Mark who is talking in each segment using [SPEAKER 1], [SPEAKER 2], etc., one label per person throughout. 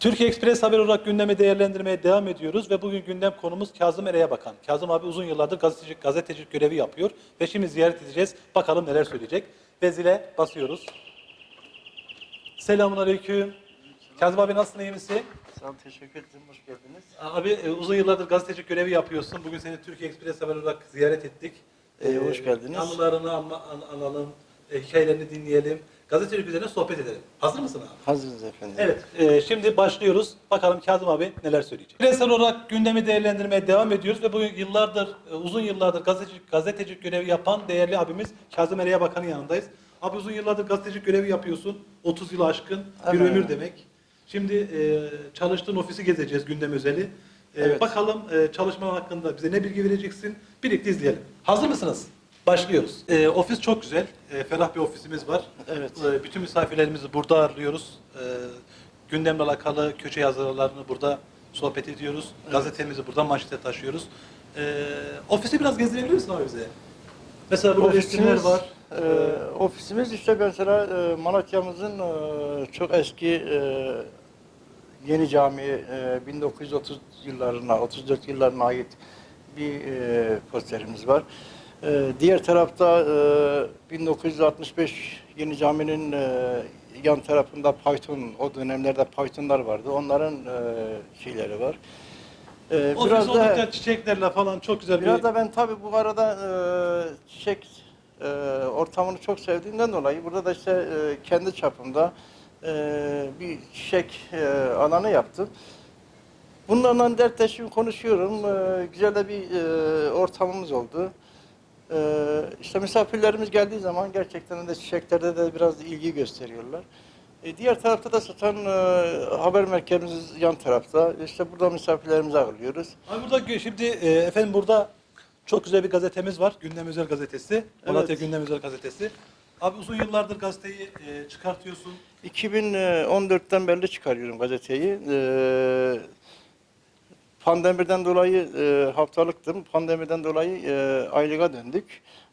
[SPEAKER 1] Türkiye Express haber olarak gündemi değerlendirmeye devam ediyoruz ve bugün gündem konumuz Kazım Ere'ye bakan. Kazım abi uzun yıllardır gazetecilik, gazetecilik görevi yapıyor ve şimdi ziyaret edeceğiz. Bakalım neler söyleyecek. Ve zile basıyoruz. Selamun Aleyküm. Kazım abi nasılsın, iyi misin?
[SPEAKER 2] Sağ olun, teşekkür ederim. Hoş geldiniz.
[SPEAKER 1] Abi e, uzun yıllardır gazetecilik görevi yapıyorsun. Bugün seni Türkiye Express haber olarak ziyaret ettik.
[SPEAKER 2] Ee, hoş geldiniz.
[SPEAKER 1] Anılarını anla- an- analım, e, hikayelerini dinleyelim. Gazetecilik üzerine sohbet edelim. Hazır mısın abi?
[SPEAKER 2] Hazırız efendim.
[SPEAKER 1] Evet, e, şimdi başlıyoruz. Bakalım Kazım abi neler söyleyecek. Bireysel olarak gündemi değerlendirmeye devam ediyoruz ve bugün yıllardır, e, uzun yıllardır gazetecilik, gazetecilik görevi yapan değerli abimiz Kazım Ereğe Bakan'ın yanındayız. Abi uzun yıllardır gazetecilik görevi yapıyorsun. 30 yıl aşkın bir
[SPEAKER 2] Evet.
[SPEAKER 1] ömür demek. Şimdi e, çalıştığın ofisi gezeceğiz gündem özeli. E,
[SPEAKER 2] Evet.
[SPEAKER 1] Bakalım e, çalışman hakkında bize ne bilgi vereceksin? Birlikte izleyelim. Hazır mısınız? Başlıyoruz. E, ofis çok güzel. E, ferah bir ofisimiz var.
[SPEAKER 2] Evet.
[SPEAKER 1] E, bütün misafirlerimizi burada ağırlıyoruz. E, gündemle alakalı köşe yazılarını burada sohbet ediyoruz. Gazetemizi buradan manşete taşıyoruz. E, ofisi biraz gezdirebilir misin abi bize? Mesela burada resimler var.
[SPEAKER 2] e, ofisimiz işte mesela e, Malatya'mızın e, çok eski e, yeni cami e, 1930 yıllarına, 34 yıllarına ait bir e, posterimiz var. E, diğer tarafta e, 1965 yeni caminin e, yan tarafında Python, o dönemlerde Python'lar vardı. Onların e, şeyleri var. E,
[SPEAKER 1] Ofis oldukça çiçeklerle falan çok güzel
[SPEAKER 2] Biraz
[SPEAKER 1] bir...
[SPEAKER 2] da ben tabii bu arada e, çiçek e, ortamını çok sevdiğimden dolayı burada da işte e, kendi çapımda e, bir çiçek e, alanı yaptım. Bunlarla dertleşim konuşuyorum. E, güzel de bir e, ortamımız oldu. E, işte misafirlerimiz geldiği zaman gerçekten de çiçeklerde de biraz ilgi gösteriyorlar. E, diğer tarafta da zaten e, haber merkezimiz yan tarafta. İşte burada misafirlerimizi ağırlıyoruz.
[SPEAKER 1] Abi burada şimdi e, efendim burada çok güzel bir gazetemiz var. Gündem Özel Gazetesi. Malatya
[SPEAKER 2] Evet.
[SPEAKER 1] Gündem Özel Gazetesi. Abi uzun yıllardır gazeteyi e, çıkartıyorsun.
[SPEAKER 2] 2014'ten beri çıkarıyorum gazeteyi. Ee, Pandemiden dolayı e, haftalıktım. Pandemiden dolayı e, aylığa döndük.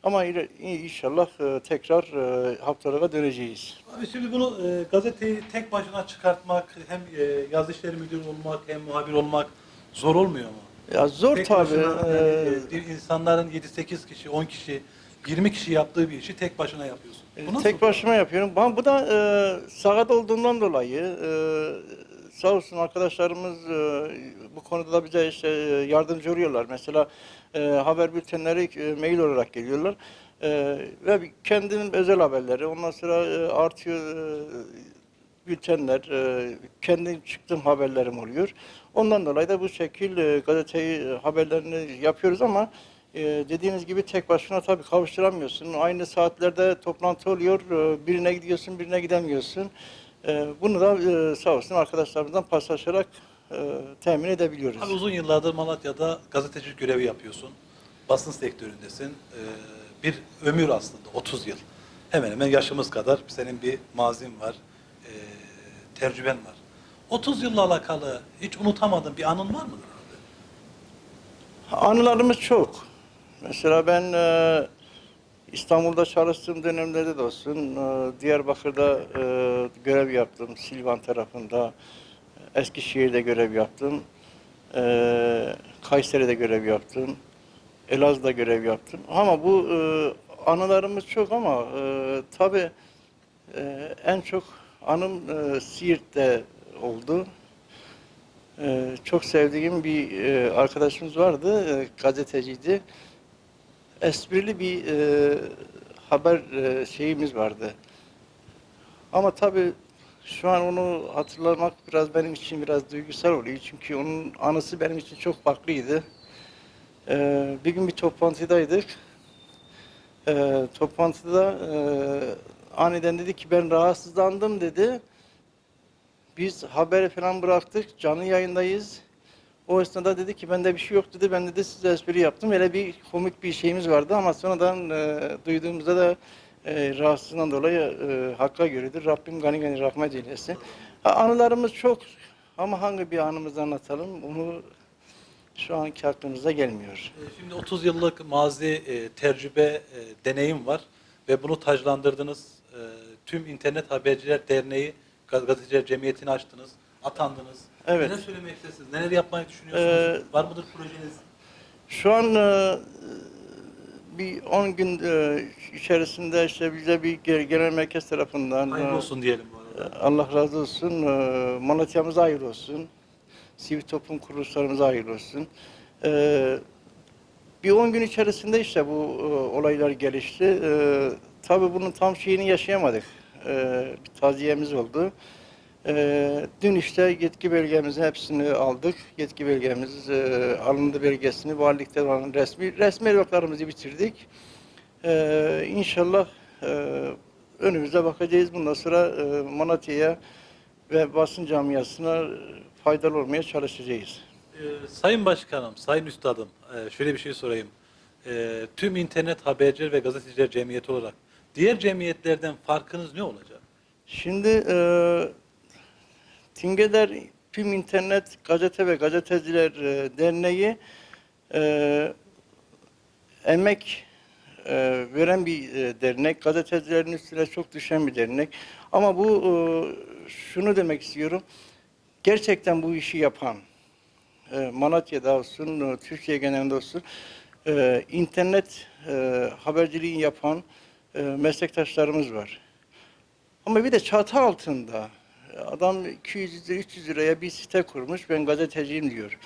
[SPEAKER 2] Ama ile- inşallah e, tekrar e, haftalığa döneceğiz.
[SPEAKER 1] Abi şimdi bunu e, gazeteyi tek başına çıkartmak, hem e, yazı işleri müdürü olmak, hem muhabir olmak zor olmuyor mu?
[SPEAKER 2] Ya zor
[SPEAKER 1] tek
[SPEAKER 2] tabii.
[SPEAKER 1] başına, yani,
[SPEAKER 2] Ee,
[SPEAKER 1] e, bir insanların 7-8 kişi, 10 kişi, 20 kişi yaptığı bir işi tek başına yapıyorsun. Bu nasıl?
[SPEAKER 2] Tek başıma yapıyorum. Ben bu da e, sakat olduğumdan dolayı e, sağ olsun arkadaşlarımız e, bu konuda da bize işte e, yardımcı oluyorlar. Mesela e, haber bültenleri e, mail olarak geliyorlar. E, ve kendimin özel haberleri, ondan sonra e, artıyor e, bültenler, e, kendi çıktığım haberlerim oluyor. Ondan dolayı da bu şekil e, gazeteyi e, haberlerini yapıyoruz ama e, dediğiniz gibi tek başına tabii kavuşturamıyorsun. Aynı saatlerde toplantı oluyor, e, birine gidiyorsun, birine gidemiyorsun. E, bunu da e, sağ olsun arkadaşlarımızdan paslaşarak e, temin edebiliyoruz.
[SPEAKER 1] Abi uzun yıllardır Malatya'da gazetecilik görevi yapıyorsun. Basın sektöründesin. Ee, bir ömür aslında 30 yıl. Hemen hemen yaşımız kadar senin bir mazin var. ee, tecrüben var. 30 yılla alakalı hiç unutamadığın bir anın var mıdır abi?
[SPEAKER 2] Anılarımız çok. Mesela ben e, İstanbul'da çalıştığım dönemlerde de olsun, e, Diyarbakır'da e, görev yaptım, Silvan tarafında, Eskişehir'de görev yaptım, e, Kayseri'de görev yaptım, Elazığ'da görev yaptım. Ama bu e, anılarımız çok ama e, tabii e, en çok anım e, Siirt'te oldu. Ee, çok sevdiğim bir e, arkadaşımız vardı, e, gazeteciydi. Esprili bir e, haber e, şeyimiz vardı. Ama tabii şu an onu hatırlamak biraz benim için biraz duygusal oluyor. Çünkü onun anısı benim için çok farklıydı. Ee, bir gün bir toplantıdaydık. Ee, toplantıda e, aniden dedi ki ben rahatsızlandım dedi. Biz haberi falan bıraktık, canlı yayındayız. O esnada dedi ki bende bir şey yok dedi, ben de size espri yaptım. Öyle bir komik bir şeyimiz vardı ama sonradan e, duyduğumuzda da e, rahatsızlığından dolayı e, hakka göredir. Rabbim gani gani rahmet eylesin. Ha, anılarımız çok ama hangi bir anımızı anlatalım onu şu anki aklımıza gelmiyor.
[SPEAKER 1] Ee, Şimdi 30 yıllık mazi e, tecrübe, e, deneyim var ve bunu taclandırdınız. E, tüm İnternet Haberciler Derneği Gaz- Gazeteciler Cemiyeti'ni açtınız. atandınız.
[SPEAKER 2] Evet.
[SPEAKER 1] Neler söylemek istersiniz? Neler yapmayı düşünüyorsunuz? Var mıdır projeniz?
[SPEAKER 2] Şu an e, bir 10 gün e, içerisinde işte bize bir ge- genel merkez tarafından
[SPEAKER 1] Hayırlı
[SPEAKER 2] e,
[SPEAKER 1] olsun diyelim bu arada.
[SPEAKER 2] Allah razı olsun. e, Malatya'mıza hayırlı olsun. Sivil toplum kuruluşlarımıza hayırlı olsun. E, bir 10 gün içerisinde işte bu e, olaylar gelişti. E, tabii bunun tam şeyini yaşayamadık. Bir taziyemiz oldu. E, dün işte yetki belgemizin hepsini aldık. Yetki belgemiz e, alındı belgesini valilikte olan resmi resmi evraklarımızı bitirdik. E, inşallah e, önümüze bakacağız. Bundan sonra e, Malatya'ya ve basın camiasına faydalı olmaya çalışacağız.
[SPEAKER 1] Ee, sayın Başkanım, Sayın Üstadım, e, şöyle bir şey sorayım. E, tüm internet haberciler ve gazeteciler cemiyeti olarak diğer cemiyetlerden farkınız ne olacak?
[SPEAKER 2] Şimdi e, Tingeder Tüm İnternet Gazete ve Gazeteciler e, Derneği e, emek e, veren bir e, dernek. Gazetecilerin üstüne çok düşen bir dernek. Ama bu e, şunu demek istiyorum. Gerçekten bu işi yapan e, Malatya'da olsun, e, Türkiye genelinde olsun e, internet e, haberciliğini yapan e, meslektaşlarımız var. Ama bir de çatı altında adam 200 lira 300 liraya bir site kurmuş ben gazeteciyim diyor.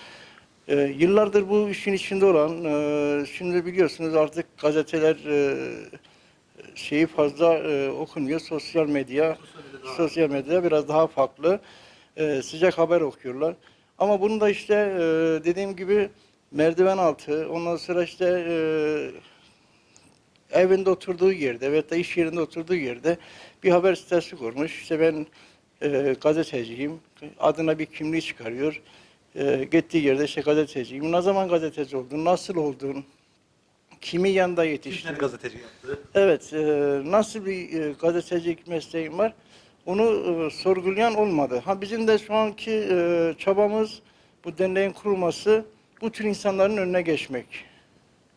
[SPEAKER 2] Ee, yıllardır bu işin içinde olan e, şimdi biliyorsunuz artık gazeteler e, şeyi fazla e, okunuyor. Sosyal medya sosyal medya biraz daha farklı. E, sıcak haber okuyorlar. Ama bunu da işte e, dediğim gibi merdiven altı ondan sonra işte e, evinde oturduğu yerde veya da iş yerinde oturduğu yerde bir haber sitesi kurmuş. İşte ben e, gazeteciyim. Adına bir kimliği çıkarıyor. E, gittiği yerde işte gazeteciyim. Ne zaman gazeteci oldun? Nasıl oldun? Kimin yanında yetiştin?
[SPEAKER 1] Kimler gazeteci yaptı?
[SPEAKER 2] Evet, e, nasıl bir e, gazetecilik mesleğim var? Onu e, sorgulayan olmadı. Ha bizim de şu anki e, çabamız bu derneğin kurulması bu tür insanların önüne geçmek.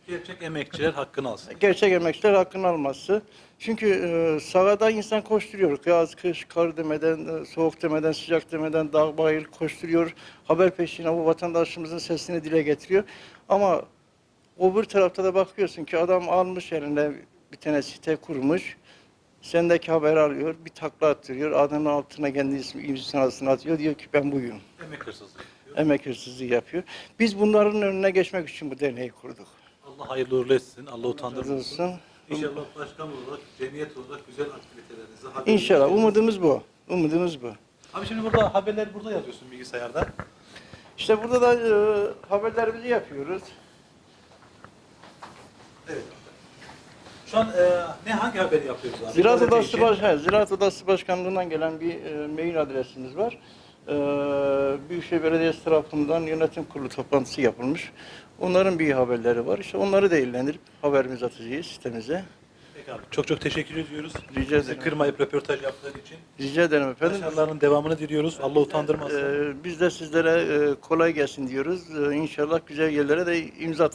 [SPEAKER 1] Gerçek emekçiler hakkını alsın.
[SPEAKER 2] Gerçek emekçiler hakkını alması. Çünkü e, sahada insan koşturuyor. Yaz, kış, kar demeden, e, soğuk demeden, sıcak demeden dağ bayır koşturuyor. Haber peşine bu vatandaşımızın sesini dile getiriyor. Ama o bir tarafta da bakıyorsun ki adam almış eline bir tane site kurmuş. Sendeki haber alıyor, bir takla attırıyor. Adının altına kendi ismi, imzasını atıyor. Diyor ki ben buyum.
[SPEAKER 1] Emek hırsızlığı yapıyor.
[SPEAKER 2] Emek hırsızlığı yapıyor. Biz bunların önüne geçmek için bu derneği kurduk.
[SPEAKER 1] Allah hayırlı uğurlu etsin. Allah
[SPEAKER 2] olsun.
[SPEAKER 1] İnşallah başkan olarak, cemiyet olarak güzel aktivitelerinizi haberinizi
[SPEAKER 2] İnşallah. Umudumuz bu. Umudumuz bu.
[SPEAKER 1] Abi şimdi burada haberleri burada yazıyorsun bilgisayarda.
[SPEAKER 2] İşte burada da e, haberlerimizi yapıyoruz.
[SPEAKER 1] Evet. Şu an e, ne hangi haberi yapıyoruz abi?
[SPEAKER 2] Ziraat Odası. Baş, he, Ziraat Odası Başkanlığı'ndan gelen bir e, mail adresimiz var. E, Büyükşehir Belediyesi tarafından yönetim kurulu toplantısı yapılmış. Onların bir haberleri var. İşte onları değerlendirip haberimizi atacağız sitemize.
[SPEAKER 1] Peki abi. Çok çok teşekkür ediyoruz.
[SPEAKER 2] Rica
[SPEAKER 1] Bizi
[SPEAKER 2] ederim.
[SPEAKER 1] kırmayıp röportaj yaptığın için.
[SPEAKER 2] Rica ederim efendim.
[SPEAKER 1] Başarılarının devamını diliyoruz. Allah utandırmasın.
[SPEAKER 2] E, biz de sizlere e, kolay gelsin diyoruz. E, İnşallah güzel yerlere de imza